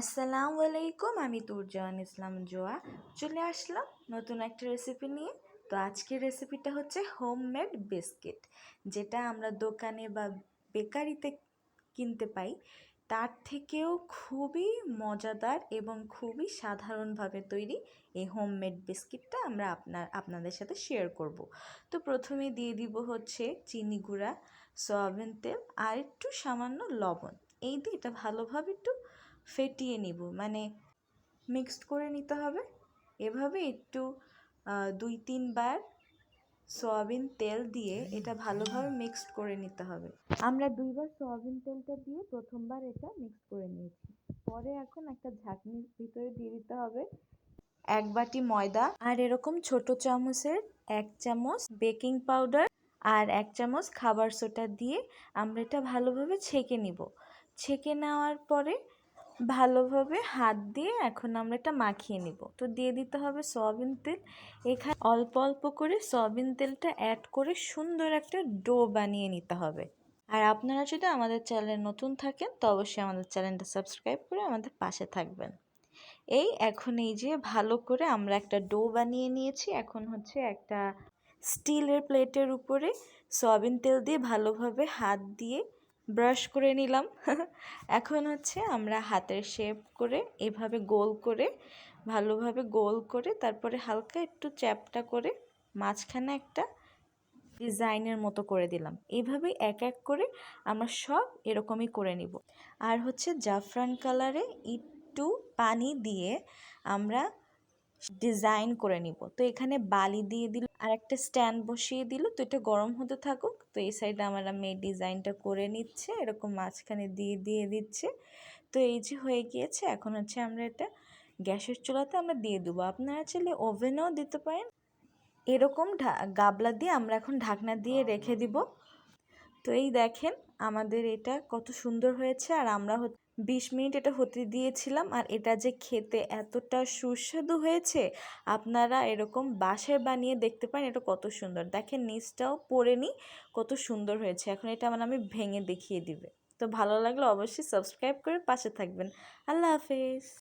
আসসালামু আলাইকুম, আমি তুরজাহান ইসলাম জোয়া। চলে আসলাম নতুন একটা রেসিপি নিয়ে। তো আজকের রেসিপিটা হচ্ছে হোমমেড বিস্কিট যেটা আমরা দোকানে বা বেকারিতে কিনতে পাই। তার থেকেও খুবই মজাদার এবং খুবই সাধারণভাবে তৈরি এই হোমমেড বিস্কিটটা আমরা আপনার, আপনাদের সাথে শেয়ার করব। তো প্রথমে দিয়ে দিব হচ্ছে চিনি গুঁড়া, সয়াবিন তেল আর একটু সামান্য লবণ। এই দিয়ে এটা ভালোভাবে একটু ফেটিয়ে নিব। মানে মিক্সড করে নিতে হবে। এভাবে একটু দুই তিনবার সয়াবিন তেল দিয়ে এটা ভালোভাবে মিক্সড করে নিতে হবে। আমরা দুইবার সয়াবিন তেলটা দিয়ে প্রথমবার এটা মিক্স করে নিয়েছি। পরে এখন একটা ঝাঁকনির ভিতরে দিয়ে দিতে হবে। এক বাটি ময়দা আর এরকম ছোট চামচের এক চামচ বেকিং পাউডার আর এক চামচ খাবার সোটা দিয়ে আমরা এটা ভালোভাবে ছেঁকে নিব। ছেঁকে নেওয়ার পরে ভালোভাবে হাত দিয়ে এখন আমরা এটা মাখিয়ে নিব। তো দিয়ে দিতে হবে সয়াবিন তেল। এখানে অল্প অল্প করে সয়াবিন তেলটা অ্যাড করে সুন্দর একটা ডো বানিয়ে নিতে হবে। আর আপনারা যদি আমাদের চ্যানেলে নতুন থাকেন, তো অবশ্যই আমাদের চ্যানেলটা সাবস্ক্রাইব করে আমাদের পাশে থাকবেন। এই এখন এই যে ভালো করে আমরা একটা ডো বানিয়ে নিয়েছি। এখন হচ্ছে একটা স্টিলের প্লেটের উপরে সয়াবিন তেল দিয়ে ভালোভাবে হাত দিয়ে ব্রাশ করে নিলাম। এখন হচ্ছে আমরা হাতের শেপ করে এভাবে গোল করে, ভালোভাবে গোল করে তারপরে হালকা একটু চ্যাপটা করে মাঝখানে একটা ডিজাইনের মতো করে দিলাম। এইভাবে এক এক করে আমরা সব এরকমই করে নিব। আর হচ্ছে জাফরান কালারে একটু পানি দিয়ে আমরা ডিজাইন করে নিব। তো এখানে বালি দিয়ে দিল আর একটা স্ট্যান্ড বসিয়ে দিল, তো এটা গরম হতে থাকুক। তো এই সাইডে আমার মেয়ে ডিজাইনটা করে নিচ্ছে, এরকম মাঝখানে দিয়ে দিয়ে দিচ্ছে। তো এই যে হয়ে গিয়েছে, এখন হচ্ছে আমরা এটা গ্যাসের চুলাতে আমরা দিয়ে দেবো। আপনারা চাইলে ওভেনেও দিতে পারেন। এরকম গাবলা দিয়ে আমরা এখন ঢাকনা দিয়ে রেখে দিব। তো এই দেখেন, আমাদের এটা কত সুন্দর হয়েছে, আর আমরা বিশ মিনিট এটা হতে দিয়েছিলাম আর এটা যে খেতে এতটা সুস্বাদু হয়েছে, আপনারা এরকম বাসায় বানিয়ে দেখতে পারেন, এটা কত সুন্দর। দেখেন নিচটাও পরে নি, কত সুন্দর হয়েছে। এখন এটা মানে আমি ভেঙে দেখিয়ে দিবে। তো ভালো লাগলে অবশ্যই সাবস্ক্রাইব করে পাশে থাকবেন। আল্লাহ হাফেজ।